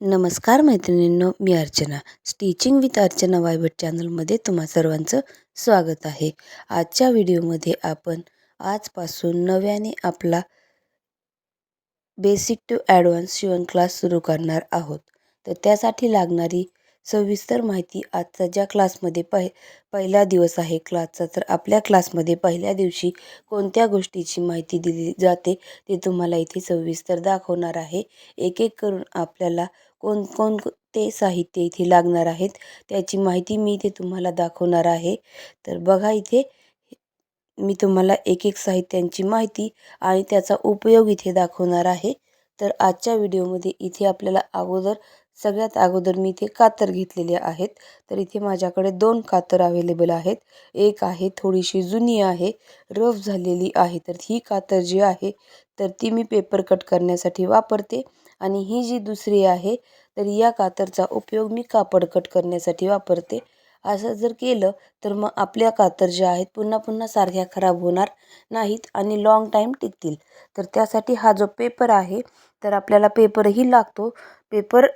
नमस्कार मैत्रिणींनो मी अर्चना. स्टिचिंग विथ अर्चना वायबट चॅनलमध्ये तुम्हा सर्वांचं स्वागत आहे. आजच्या व्हिडिओमध्ये आपण आजपासून नव्याने आपला बेसिक टू ॲडव्हान्स शिवण क्लास सुरू करणार आहोत. तर त्यासाठी लागणारी सविस्तर माहिती आजचा ज्या क्लासमध्ये पहि पहिला दिवस आहे क्लासचा तर आपल्या क्लासमध्ये पहिल्या दिवशी कोणत्या गोष्टीची माहिती दिली जाते ते तुम्हाला इथे सविस्तर दाखवणार आहे. एक एक करून आपल्याला कोण कोण ते साहित्य इथे लागणार आहेत त्याची माहिती मी इथे तुम्हाला दाखवणार आहे. तर बघा इथे मी तुम्हाला एक एक साहित्यांची माहिती आणि त्याचा उपयोग इथे दाखवणार आहे. तर आजच्या व्हिडिओमध्ये इथे आपल्याला अगोदर सगळ्यात अगोदर मी इथे कातर घेतलेले आहेत. तर इथे माझ्याकडे दोन कातर अवेलेबल आहेत. एक आहे थोडीशी जुनी आहे रफ झालेली आहे. तर ही कातर जी आहे तर ती मी पेपर कट करण्यासाठी वापरते. आणि ही जी दुसरी आहे तर या कातरचा उपयोग मी कापड कट करण्यासाठी वापरते. असं जर केलं तर मग आपल्या कातर ज्या आहेत पुन्हा पुन्हा सारख्या खराब होणार नाहीत आणि लाँग टाईम टिकतील. तर त्यासाठी हा जो पेपर आहे तर आपल्याला पेपरही लागतो. पेपर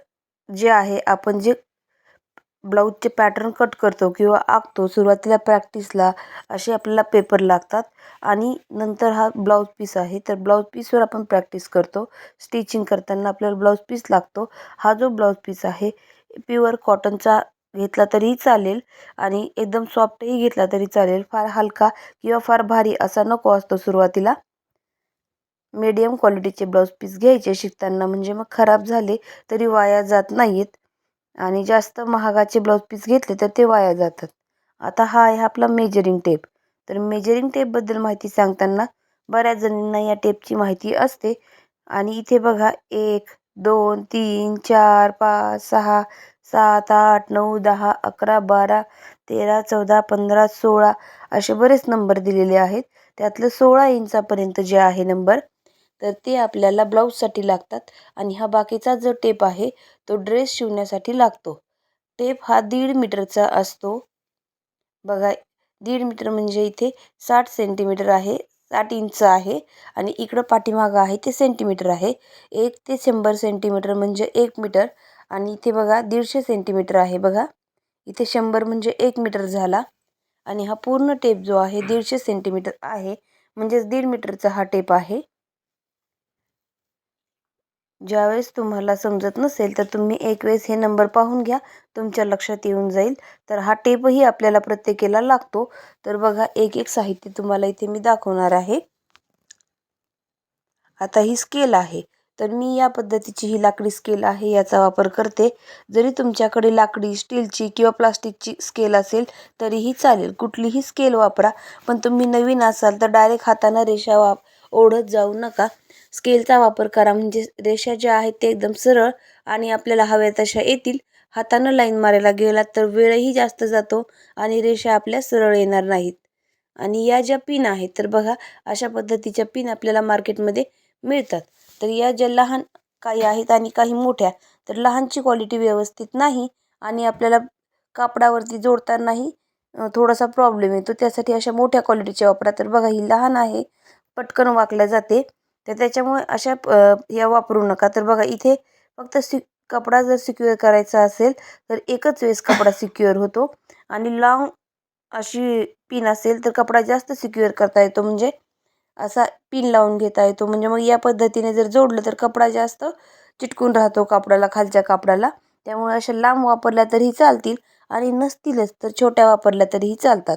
जे आहे आपण जे ब्लाऊजचे पॅटर्न कट करतो किंवा आखतो सुरुवातीला प्रॅक्टिसला असे आपल्याला पेपर लागतात. आणि नंतर हा ब्लाऊज पीस आहे तर ब्लाऊज पीसवर आपण प्रॅक्टिस करतो. स्टिचिंग करताना आपल्याला ब्लाऊज पीस लागतो. हा जो ब्लाऊज पीस आहे प्युअर कॉटनचा घेतला तरीही चालेल आणि एकदम सॉफ्टही घेतला तरी चालेल. फार हलका किंवा फार भारी असा नको असतो सुरुवातीला. मीडियम क्वालिटीचे ब्लाऊज पीस घ्यायचे शिकताना म्हणजे मग खराब झाले तरी वाया जात नाहीत. आणि जास्त महागाचे ब्लाऊज पीस घेतले तर ते वाया जातात. आता हा आहे आपला मेजरिंग टेप तर मेजरिंग टेपबद्दल माहिती सांगताना बऱ्याच जणींना या टेपची माहिती असते. आणि इथे बघा एक दोन तीन चार पाच सहा सात आठ नऊ दहा अकरा बारा तेरा चौदा पंधरा सोळा असे बरेच नंबर दिलेले आहेत. त्यातलं सोळा इंचापर्यंत जे आहे नंबर तर ते आपल्याला ब्लाऊजसाठी लागतात आणि हा बाकीचा जो टेप आहे तो ड्रेस शिवण्यासाठी लागतो. टेप हा दीड मीटरचा असतो. बघा दीड मीटर म्हणजे इथे साठ सेंटीमीटर आहे साठ इंच आहे आणि इकडं पाठीमागं आहे ते सेंटीमीटर आहे. एक ते शंभर सेंटीमीटर म्हणजे एक मीटर आणि इथे बघा दीडशे सेंटीमीटर आहे बघा. इथे शंभर म्हणजे एक मीटर झाला आणि हा पूर्ण टेप जो आहे दीडशे सेंटीमीटर आहे. म्हणजेच दीड मीटरचा हा टेप आहे. ज्यावेळेस तुम्हाला समजत नसेल तर तुम्ही एक वेळेस हे नंबर पाहून घ्या. तुमच्या लक्षात येऊन जाईल. तर हा टेपही आपल्याला प्रत्येकीला लागतो. तर बघा एक एक साहित्य तुम्हाला इथे मी दाखवणार आहे. आता ही स्केल आहे. तर मी या पद्धतीची ही लाकडी स्केल आहे याचा वापर करते. जरी तुमच्याकडे लाकडी स्टीलची किंवा प्लास्टिकची स्केल असेल तरीही चालेल. कुठलीही स्केल वापरा. पण तुम्ही नवीन असाल तर डायरेक्ट हातानं रेषा वाप ओढत जाऊ नका. स्केलचा वापर करा. म्हणजे रेषा ज्या आहेत ते एकदम सरळ आणि आपल्याला हव्या तशा येतील. हातानं लाईन मारायला गेला तर वेळही जास्त जातो आणि रेषा आपल्या सरळ येणार नाहीत. आणि या ज्या पिन आहेत तर बघा अशा पद्धतीच्या पिन आपल्याला मार्केटमध्ये मिळतात. तर या ज्या लहान काही आहेत आणि काही मोठ्या तर लहानची क्वालिटी व्यवस्थित नाही आणि आपल्याला कापडावरती जोडतानाही थोडासा प्रॉब्लेम येतो. त्यासाठी अशा मोठ्या क्वालिटीच्या वापरा. तर बघा ही लहान आहे पटकन वाकल्या जाते. तर त्याच्यामुळे अशा या वापरू नका. तर बघा इथे फक्त सि कपडा जर सिक्युअर करायचा असेल तर एकच वेळेस कपडा सिक्युअर होतो. आणि लाँग अशी पिन असेल तर कपडा जास्त सिक्युअर करता येतो. म्हणजे असा पिन लावून घेता येतो. म्हणजे मग या पद्धतीने जर जोडलं तर कपडा जास्त चिटकून राहतो कापडाला खालच्या कापडाला त्यामुळे अशा लांब वापरल्या तरीही चालतील आणि नसतीलच तर छोट्या वापरल्या तरीही चालतात.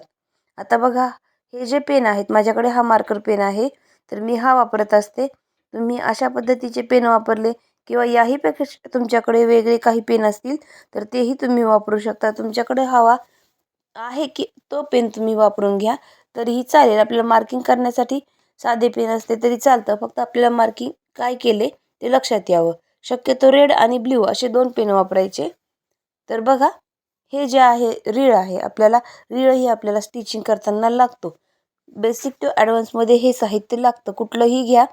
आता बघा हे जे पेन आहेत माझ्याकडे हा मार्कर पेन आहे. तर मी हा वापरत असते. तुम्ही अशा पद्धतीचे पेन वापरले किंवा याही पेक्षा तुमच्याकडे वेगळे काही पेन असतील तर तेही तुम्ही वापरू शकता. तुमच्याकडे हवा आहे की तो पेन तुम्ही वापरून घ्या तरीही चालेल. आपल्याला मार्किंग करण्यासाठी साधे पेन असते तरी चालतं. फक्त आपल्याला मार्किंग काय केले ते लक्षात यावं. शक्यतो रेड आणि ब्ल्यू असे दोन पेन वापरायचे. तर बघा हे जे आहे रीळ आहे आपल्याला रीळही आपल्याला स्टिचिंग करताना लागतो. बेसिक टू ॲडव्हान्समध्ये हे साहित्य लागतं. कुठलंही घ्या.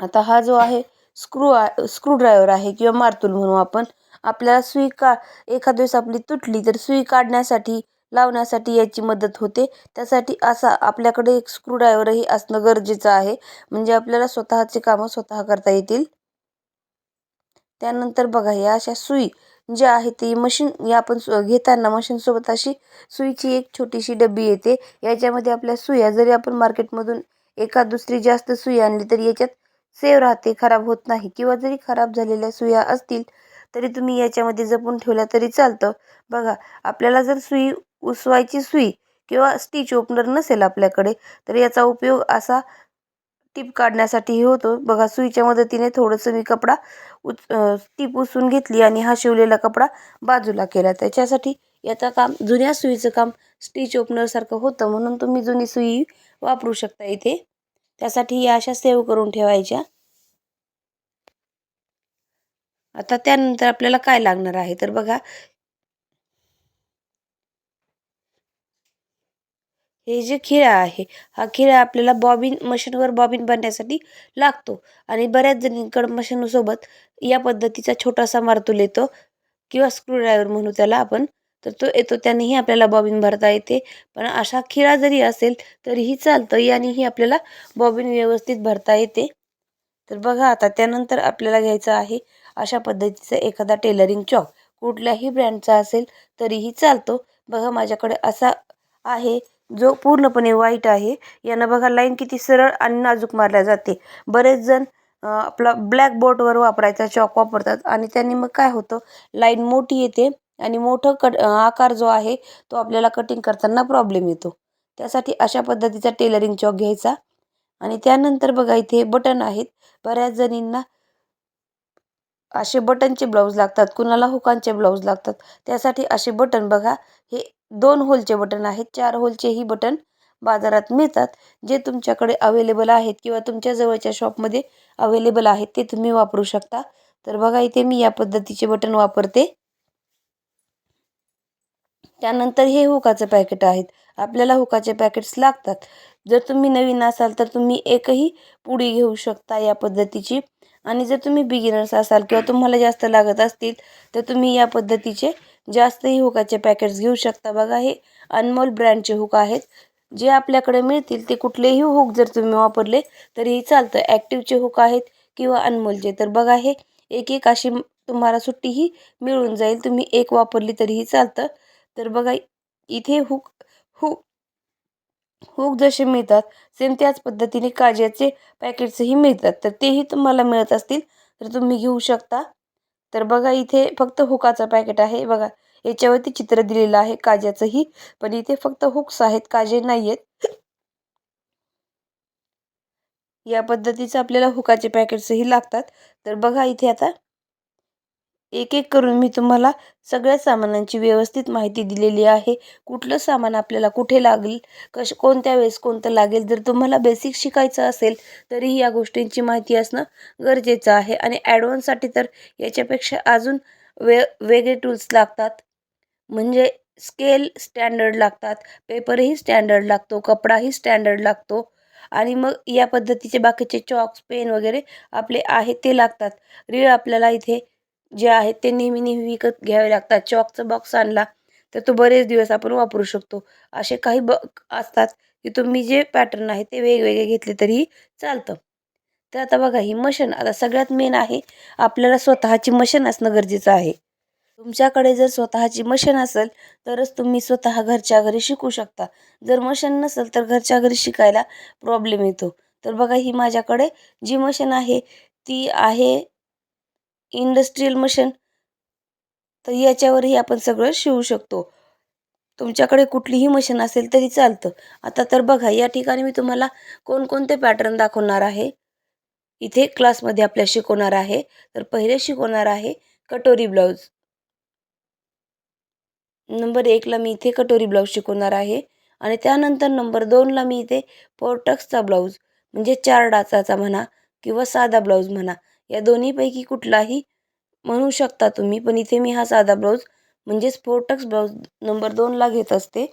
आता हा जो आहे स्क्रू स्क्रूड्रायव्हर आहे किंवा मारतूल म्हणू आपण. आपल्याला सुई का एखाद दिवस आपली तुटली तर सुई काढण्यासाठी लावण्यासाठी याची मदत होते. त्यासाठी असा आपल्याकडे एक स्क्रूड्रायव्हरही असणं गरजेचं आहे. म्हणजे आपल्याला स्वतःचे कामं स्वतः करता येतील. त्यानंतर बघा या अशा सुई जे आहे ती मशीन या आपण सु घेताना मशीनसोबत अशी सुईची एक छोटीशी डबी येते. याच्यामध्ये आपल्या सुया जरी आपण मार्केटमधून एका दुसरी जास्त सुई आणली तरी याच्यात सेव राहते खराब होत नाही. किंवा जरी खराब झालेल्या सुया असतील तरी तुम्ही याच्यामध्ये जपून ठेवल्या तरी चालतं. बघा आपल्याला जर सुई उसवायची सुई किंवा स्टिच ओपनर नसेल आपल्याकडे तर याचा उपयोग असा टीप काढण्यासाठी होतो. बघा सुईच्या मदतीने थोडंसं मी कपडा उच टीप उसून घेतली आणि हा शिवलेला कपडा बाजूला केला. त्याच्यासाठी याचं काम जुन्या सुईचं काम स्टिच ओपनरसारखं होतं. म्हणून तुम्ही जुनी सुई वापरू शकता इथे. त्यासाठी या अशा सेव्ह करून ठेवायच्या. आता त्यानंतर आपल्याला काय लागणार आहे? तर बघा हे जे खिळा आहे हा खिळा आपल्याला बॉबिन मशीनवर बॉबिन बनण्यासाठी लागतो. आणि बऱ्याच जणींकडं मशीनसोबत या पद्धतीचा छोटासा मारतूल येतो किंवा स्क्रूड्रायव्हर म्हणू त्याला आपण. तर तो येतो त्यानेही आपल्याला बॉबिन भरता येते. पण अशा खिळा जरी असेल तरीही चालतं यानेही आपल्याला बॉबिन व्यवस्थित भरता येते. तर बघा आता त्यानंतर आपल्याला घ्यायचं आहे अशा पद्धतीचा एखादा टेलरिंग चॉक कुठल्याही ब्रँडचा असेल तरीही चालतो. बघा माझ्याकडे असा आहे. जो पूर्णपणे वाईट आहे यानं बघा लाईन किती सरळ आणि नाजूक मारल्या जाते. बरेच जण आपला ब्लॅकबोर्डवर वापरायचा चॉक वापरतात आणि त्यांनी मग काय होतं लाईन मोठी येते आणि मोठं कट आकार जो आहे तो आपल्याला कटिंग करताना प्रॉब्लेम येतो. त्यासाठी अशा पद्धतीचा टेलरिंग चॉक घ्यायचा. आणि त्यानंतर बघा इथे बटन आहेत. बऱ्याच जणींना असे बटनचे ब्लाऊज लागतात कुणाला हुकांचे ब्लाऊज लागतात त्यासाठी असे बटन बघा. हे दोन होलचे बटन आहेत चार होलचेही बटन बाजारात मिळतात जे तुमच्याकडे अवेलेबल आहेत किंवा तुमच्या जवळच्या शॉपमध्ये अवेलेबल आहेत ते तुम्ही वापरू शकता. तर बघा इथे मी या पद्धतीचे बटन वापरते. त्यानंतर हे हुकाचं पॅकेट आहेत. आपल्याला हुकाचे पॅकेट्स लागतात. जर तुम्ही नवीन असाल तर तुम्ही एकही पुडी घेऊ शकता या पद्धतीची. आणि जर तुम्ही बिगिनर्स असाल किंवा तुम्हाला जास्त लागत असतील तर तुम्ही या पद्धतीचे जास्तही हुकाचे पॅकेट्स घेऊ शकता. बघा हे अनमोल ब्रँडचे हुक आहेत. जे आपल्याकडे मिळतील ते कुठलेही हुक जर तुम्ही वापरले तरीही चालतं. ॲक्टिवचे हुक आहेत किंवा अनमोलचे तर बघा हे एक एक अशी तुम्हाला सुट्टीही मिळून जाईल. तुम्ही एक वापरली तरीही चालतं. तर बघा इथे हुक हुक हुक जसे मिळतात सेम त्याच पद्धतीने काज्याचे पॅकेट्सही मिळतात. तर तेही तुम्हाला मिळत असतील तर तुम्ही घेऊ शकता. तर बघा इथे फक्त हुकाचं पॅकेट आहे. बघा याच्यावरती चित्र दिलेलं आहे काज्याचंही पण इथे फक्त हुक्स आहेत काजे नाही आहेत या पद्धतीचं आपल्याला हुकाचे पॅकेट्सही लागतात. तर बघा इथे आता एक एक करून मी तुम्हाला सगळ्या सामानांची व्यवस्थित माहिती दिलेली आहे. कुठलं सामान आपल्याला कुठे लागेल कश कोणत्या वेळेस कोणतं लागेल जर तुम्हाला बेसिक शिकायचं असेल तरी या गोष्टींची माहिती असणं गरजेचं आहे. आणि ॲडव्हान्ससाठी तर याच्यापेक्षा अजून वे वेगळे टूल्स लागतात. म्हणजे स्केल स्टँडर्ड लागतात पेपरही स्टँडर्ड लागतो कपडाही स्टँडर्ड लागतो. आणि मग या पद्धतीचे बाकीचे चॉक्स पेन वगैरे आपले आहेत ते लागतात. रीळ आपल्याला इथे जे आहेत ते नेहमी नेहमी विकत घ्यावे लागतात. चॉकचा बॉक्स आणला तर तो बरेच दिवस आपण वापरू शकतो. असे काही ब असतात की तुम्ही जे पॅटर्न आहे ते वेगवेगळे घेतले तरीही चालतं. तर आता बघा ही मशीन आता सगळ्यात मेन आहे. आपल्याला स्वतःची मशीन असणं गरजेचं आहे. तुमच्याकडे जर स्वतःची मशीन असेल तरच तुम्ही स्वतः घरच्या घरी शिकू शकता. जर मशीन नसेल तर घरच्या घरी शिकायला प्रॉब्लेम येतो. तर बघा ही माझ्याकडे जी मशीन आहे ती आहे इंडस्ट्रीयल मशीन तर याच्यावरही आपण सगळं शिवू शकतो. तुमच्याकडे कुठलीही मशीन असेल तरी चालतं. आता तर बघा या ठिकाणी मी तुम्हाला कोणकोणते पॅटर्न दाखवणार आहे. इथे क्लासमध्ये आपल्या शिकवणार आहे. तर पहिले शिकवणार आहे कटोरी ब्लाऊज नंबर एकला मी इथे कटोरी ब्लाऊज शिकवणार आहे. आणि त्यानंतर नंबर दोनला मी इथे पोर्टक्सचा ब्लाऊज म्हणजे चार डाचाचा म्हणा किंवा साधा ब्लाऊज म्हणा. या दोन्हीपैकी कुठलाही म्हणू शकता तुम्ही पण इथे मी हा साधा ब्लाऊज म्हणजे स्पोर्टक्स ब्लाऊज नंबर दोनला घेत असते.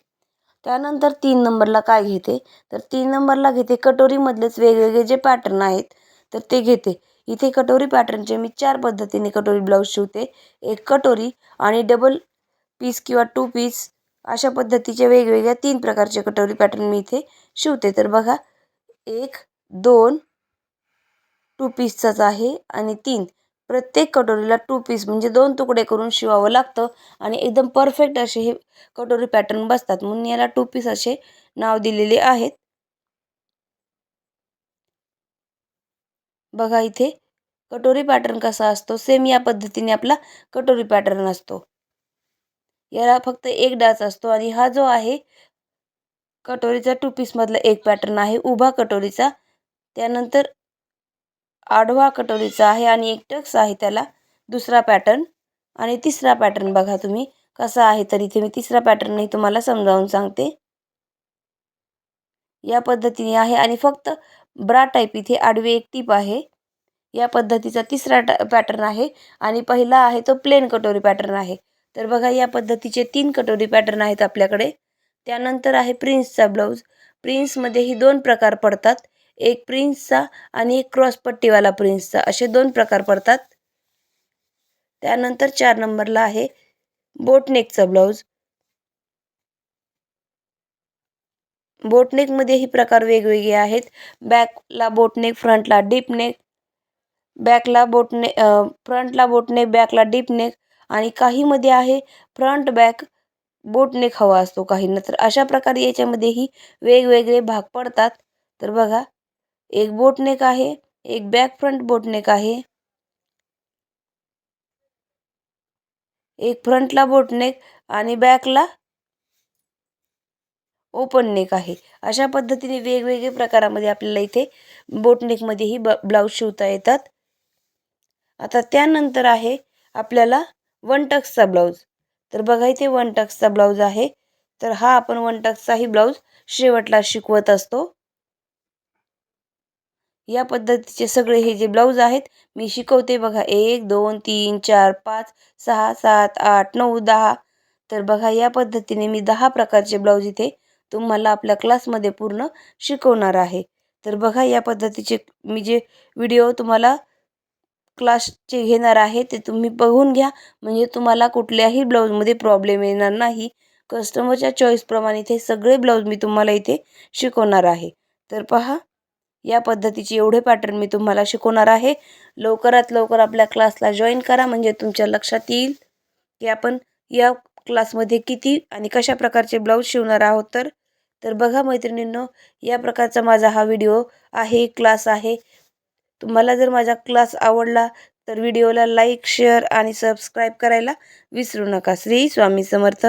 त्यानंतर तीन नंबरला काय घेते? तर तीन नंबरला घेते कटोरीमधलेच वेगवेगळे जे पॅटर्न आहेत तर ते घेते. इथे कटोरी पॅटर्नचे मी चार पद्धतीने कटोरी ब्लाऊज शिवते. एक कटोरी आणि डबल पीस किंवा टू पीस अशा पद्धतीचे वेगवेगळ्या तीन प्रकारचे कटोरी पॅटर्न मी इथे शिवते. तर बघा एक दोन टू पीसचाच आहे आणि तीन. प्रत्येक कटोरीला टू पीस म्हणजे दोन तुकडे करून शिवावं लागतं आणि एकदम परफेक्ट असे हे कटोरी पॅटर्न बसतात. म्हणून याला टू पीस असे नाव दिलेले आहेत. बघा इथे कटोरी पॅटर्न कसा असतो? सेम या पद्धतीने आपला कटोरी पॅटर्न असतो. याला फक्त एक डाच असतो आणि हा जो आहे कटोरीचा टू पीसमधला एक पॅटर्न आहे. उभा कटोरीचा. त्यानंतर आडवा कटोरीचा आहे आणि एक टक्स आहे त्याला दुसरा पॅटर्न. आणि तिसरा पॅटर्न बघा तुम्ही कसा आहे तर इथे मी तिसरा पॅटर्नही तुम्हाला समजावून सांगते. या पद्धतीने आहे आणि फक्त ब्रा टाईप इथे आडवी एक टीप आहे. या पद्धतीचा तिसरा पॅटर्न आहे आणि पहिला आहे तो प्लेन कटोरी पॅटर्न आहे. तर बघा या पद्धतीचे तीन कटोरी पॅटर्न आहेत आपल्याकडे. त्यानंतर आहे प्रिन्सचा ब्लाऊज. प्रिन्समध्येही दोन प्रकार पडतात. एक प्रिन्सचा आणि एक क्रॉसपट्टीवाला प्रिन्सचा. असे दोन प्रकार पडतात. त्यानंतर चार नंबरला आहे बोटनेकचा ब्लाऊज. बोटनेकमध्येही प्रकार वेगवेगळे आहेत. बॅकला बोटनेक फ्रंटला डीप नेक बॅकला बोटने फ्रंटला बोटनेक बॅकला डीप नेक आणि काहीमध्ये आहे फ्रंट बॅक बोटनेक हवा असतो काहींना. तर अशा प्रकारे याच्यामध्येही वेगवेगळे भाग पडतात. तर बघा एक बोटनेक आहे एक बॅक फ्रंट बोटनेक आहे. एक फ्रंटला बोटनेक आणि बॅकला ओपन नेक आहे. अशा पद्धतीने वेगवेगळे प्रकारामध्ये आपल्याला इथे बोटनेकमध्येही ब ब्लाऊज शिवता येतात. आता त्यानंतर आहे आपल्याला वन टक्सचा ब्लाऊज. तर बघा इथे वन टक्सचा ब्लाऊज आहे. तर हा आपण वन टक्सचाही ब्लाऊज शेवटला शिकवत असतो. या पद्धतीचे सगळे हे जे ब्लाऊज आहेत मी शिकवते बघा. एक दोन तीन चार पाच सहा सात आठ नऊ दहा. तर बघा या पद्धतीने मी दहा प्रकारचे ब्लाऊज इथे तुम्हाला आपल्या क्लासमध्ये पूर्ण शिकवणार आहे. तर बघा या पद्धतीचे मी जे व्हिडिओ तुम्हाला क्लासचे घेणार आहे ते तुम्ही बघून घ्या. म्हणजे तुम्हाला कुठल्याही ब्लाऊजमध्ये प्रॉब्लेम येणार नाही. कस्टमरच्या चॉईसप्रमाणे इथे सगळे ब्लाऊज मी तुम्हाला इथे शिकवणार आहे. तर पहा या पद्धतीचे एवढे पॅटर्न मी तुम्हाला शिकवणार आहे. लवकरात लवकर आपल्या क्लासला जॉईन करा म्हणजे तुमच्या लक्षात येईल की आपण या क्लासमध्ये किती आणि कशा प्रकारचे ब्लाऊज शिवणार आहोत तर. तर बघा मैत्रिणींनो या प्रकारचा माझा हा व्हिडिओ आहे क्लास आहे. तुम्हाला जर माझा क्लास आवडला तर व्हिडिओला लाईक शेअर आणि सबस्क्राईब करायला विसरू नका. श्री स्वामी समर्थ.